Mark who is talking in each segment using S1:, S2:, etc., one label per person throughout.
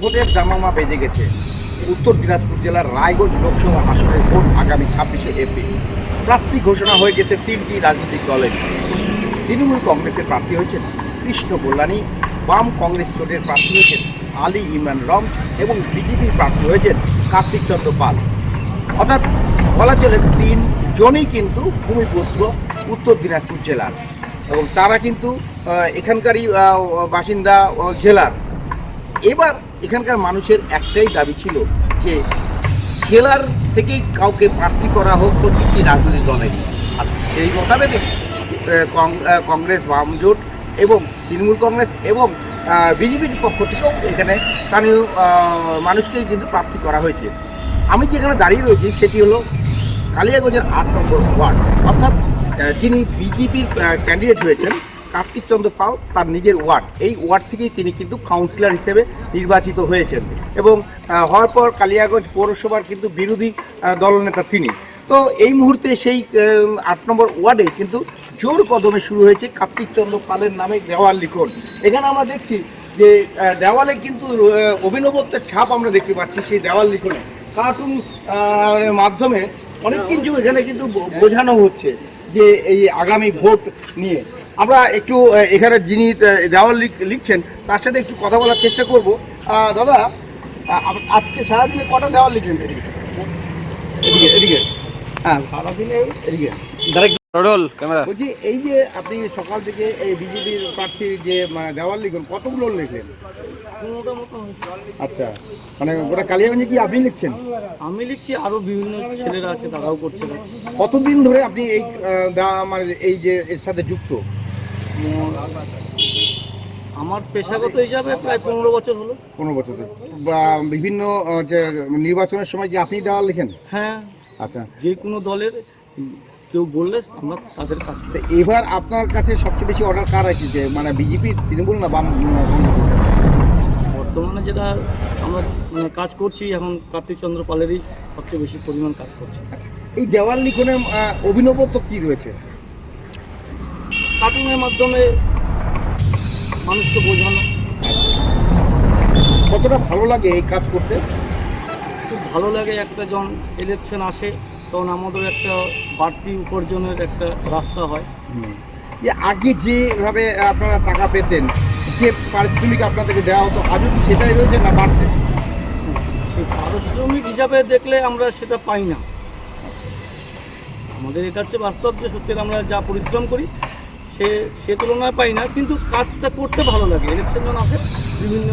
S1: ভোটের দামামা বেজে গেছে। উত্তর দিনাজপুর জেলার রায়গঞ্জ লোকসভা আসনের ভোট আগামী ছাব্বিশে এপ্রিল। প্রার্থী ঘোষণা হয়ে গেছে তিনটি রাজনৈতিক দলের। তৃণমূল কংগ্রেসের প্রার্থী হয়েছেন কৃষ্ণ কল্যাণী, বাম কংগ্রেস জোটের প্রার্থী হয়েছেন আলী ইমরান রমজ এবং বিজেপির প্রার্থী হয়েছেন কার্তিক চন্দ্র পাল। অর্থাৎ বলা চলে তিনজনই কিন্তু ভূমিপুত্র উত্তর দিনাজপুর জেলার এবং তারা কিন্তু এখানকারই বাসিন্দা জেলার। এবার এখানকার মানুষের একটাই দাবি ছিল যে জেলার থেকেই কাউকে প্রার্থী করা হোক প্রত্যেকটি রাজনৈতিক দলেরই। আর সেই মোতাবেক কংগ্রেস বাম জোট এবং তৃণমূল কংগ্রেস এবং বিজেপির পক্ষ থেকেও এখানে স্থানীয় আহ, মানুষকেই কিন্তু প্রার্থী করা হয়েছে। আমি যেখানে দাঁড়িয়ে রয়েছি সেটি হলো কালিয়াগঞ্জের আট নম্বর ওয়ার্ড। অর্থাৎ যিনি বিজেপির ক্যান্ডিডেট হয়েছেন কার্তিক চন্দ্র পাল তার নিজের ওয়ার্ড। এই ওয়ার্ড থেকেই তিনি কিন্তু কাউন্সিলর হিসেবে নির্বাচিত হয়েছেন। এবং হওয়ার পর কালিয়াগঞ্জ পৌরসভার কিন্তু বিরোধী দলনেতা তিনি। তো এই মুহূর্তে সেই আট নম্বর ওয়ার্ডে কিন্তু জোর কদমে শুরু হয়েছে কার্তিকচন্দ্র পালের নামে দেওয়াল লিখন। এখানে আমরা দেখছি যে দেওয়ালে কিন্তু অভিনবত্বের ছাপ আমরা দেখতে পাচ্ছি সেই দেওয়াল লিখনে। কার্টুন মাধ্যমে অনেক কিছু এখানে কিন্তু বোঝানো হচ্ছে যে এই আগামী ভোট নিয়ে। আমরা একটু এখানে যিনি দেওয়াল লিখছেন তার সাথে একটু কথা বলার চেষ্টা করব। দাদা আজকে সারাদিনে কটা দেওয়াল লিখলেন এদিকে? এদিকে এদিকে। হ্যাঁ সারাদিনে এদিকে। বলছি এই যে আপনি সকাল থেকে এই বিজেপির প্রার্থীর যে মানে, দেওয়াল লিখুন কতগুলো লিখলেন? আচ্ছা মানে গোটা কালিয়াগঞ্জে কি আপনি লিখছেন?
S2: আমি লিখছি আরও বিভিন্ন ছেলেরা আছে তারাও করছে।
S1: কতদিন ধরে আপনি এই দেওয়া- মানে এই যে এর সাথে যুক্ত?
S2: আমার পেশাগত হিসাবে প্রায় পনেরো বছর হলো।
S1: পনেরো বছর বা বিভিন্ন যে নির্বাচনের সময় যে আপনি দেওয়া লিখেন?
S2: হ্যাঁ।
S1: আচ্ছা।
S2: যে কোনো দলের কেউ বললে আমরা তাদের কাছে
S1: এবার আপনার কাছে সবচেয়ে বেশি অর্ডার কার আছে যে মানে বিজেপি তৃণমূল না বাম
S2: বর্তমানে যেটা আমরা মানে কাজ করছি এখন কার্তিক চন্দ্র পালেরই সবচেয়ে বেশি পরিমাণ কাজ করছি।
S1: এই দেওয়াল লিখনে আহ, অভিনবত্ব কি রয়েছে?
S2: কার্টুনের মাধ্যমে মানুষকে বোঝানো।
S1: কতটা ভালো লাগে এই কাজ করতে?
S2: খুব ভালো লাগে একটা যখন ইলেকশন আসে তখন আমাদের একটা বাড়তি উপার্জনের একটা রাস্তা হয়।
S1: যে আগে যেভাবে আপনারা টাকা পেতেন যে পারিশ্রমিক আপনাদেরকে দেওয়া হতো আজও কি সেটাই রয়েছে না বাড়ছে?
S2: সেই পারিশ্রমিক হিসাবে দেখলে আমরা সেটা পাই না। আমাদের এটা হচ্ছে বাস্তব যে সত্যি আমরা যা পরিশ্রম করি সে সে তুলনায় পাই না কিন্তু কাজটা করতে ভালো লাগে। ইলেকশন যখন আসে বিভিন্ন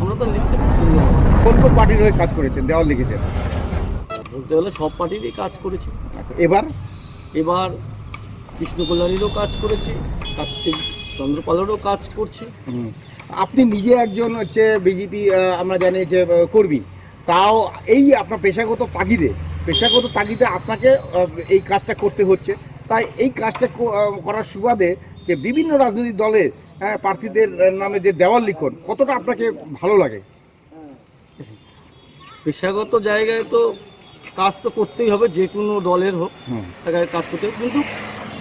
S2: আমরা তো লিখতে খুব সুন্দর
S1: কোন কোন পার্টির হয়ে কাজ করেছেন? দেওয়াল লিখেছেন
S2: বলতে গেলে সব পার্টিরই কাজ করেছি।
S1: এবার?
S2: এবার কৃষ্ণ কল্যাণীরও কাজ করেছি কার্তিক চন্দ্রপালেরও কাজ করছি।
S1: আপনি নিজে একজন হচ্ছে বিজেপি আমরা জানি যে কর্মী। তাও এই আপনার পেশাগত তাগিদে পেশাগত তাগিদে আপনাকে এই কাজটা করতে হচ্ছে। তাই এই কাজটা করার সুবাদে যে বিভিন্ন রাজনৈতিক দলের হ্যাঁ, প্রার্থীদের নামে যে দেওয়াল লিখন কতটা আপনাকে ভালো লাগে?
S2: পেশাগত জায়গায় তো কাজ তো করতেই হবে যে কোনো দলের হোক। তাকে কাজ করতে হবে। কিন্তু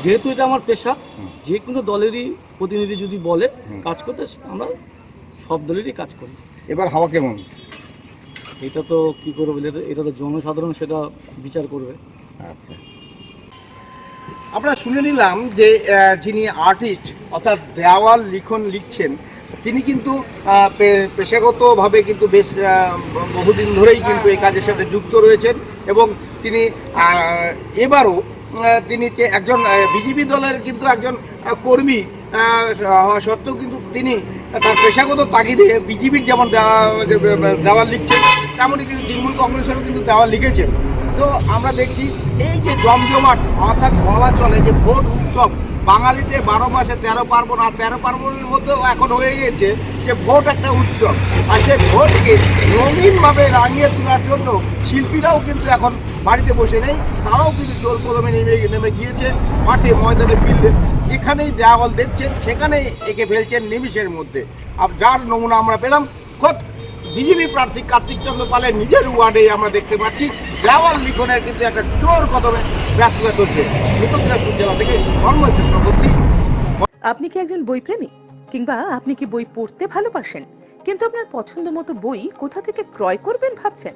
S2: যেহেতু এটা আমার পেশা যে কোনো দলেরই প্রতিনিধি যদি বলে কাজ করতে আমরা সব দলেরই কাজ করি।
S1: এবার হাওয়া কেমন?
S2: এটা তো কি করে বলে এটা- এটা তো জনসাধারণ সেটা বিচার করবে।
S1: আচ্ছা। আমরা শুনে নিলাম যে যিনি আর্টিস্ট, অর্থাৎ দেওয়াল লিখন লিখছেন, তিনি কিন্তু পেশাগতভাবে কিন্তু বেশ বহুদিন ধরেই কিন্তু এই কাজের সাথে যুক্ত রয়েছেন এবং তিনি এবারও তিনি যে একজন বিজেপি দলের কিন্তু একজন কর্মী হওয়া সত্ত্বেও কিন্তু তিনি তার পেশাগত তাগিদে বিজেপির যেমন দেওয়া- দেওয়াল লিখছেন তেমনই কিন্তু তৃণমূল কংগ্রেসেরও কিন্তু দেওয়া লিখেছে। তো আমরা দেখছি এই যে জমজমাট, অর্থাৎ বলা চলে যে ভোট উৎসব, বাঙালিতে বারো মাসে তেরো পার্বণ, আর তেরো পার্বণের মধ্যেও এখন হয়ে গেছে যে ভোট একটা উৎসব। আর সেই ভোটকে রঙিনভাবে রাঙিয়ে তোলার জন্য শিল্পীরাও কিন্তু এখন বাড়িতে বসে নেই, তারাও কিন্তু জল কলমে নেমে নেমে গিয়েছে, মাঠে ময়দানে ফিল্ডে যেখানেই দেওয়াল দেখছেন, সেখানেই এঁকে ফেলছেন নিমিষের মধ্যে। আর যার নমুনা আমরা পেলাম, খোদ বিজেপি প্রার্থী কার্তিক চন্দ্র পালের নিজের ওয়ার্ডে আমরা দেখতে পাচ্ছি, দেওয়াল লিখনের কিন্তু একটা জোর কদমে ব্যস্ততা দিনাজপুর জেলা থেকে ধর্ময় চক্রবর্তী।
S3: আপনি কি একজন বইপ্রেমী? কিংবা আপনি কি বই পড়তে ভালোবাসেন? কিন্তু আপনার পছন্দ মতো বই কোথা থেকে ক্রয় করবেন ভাবছেন?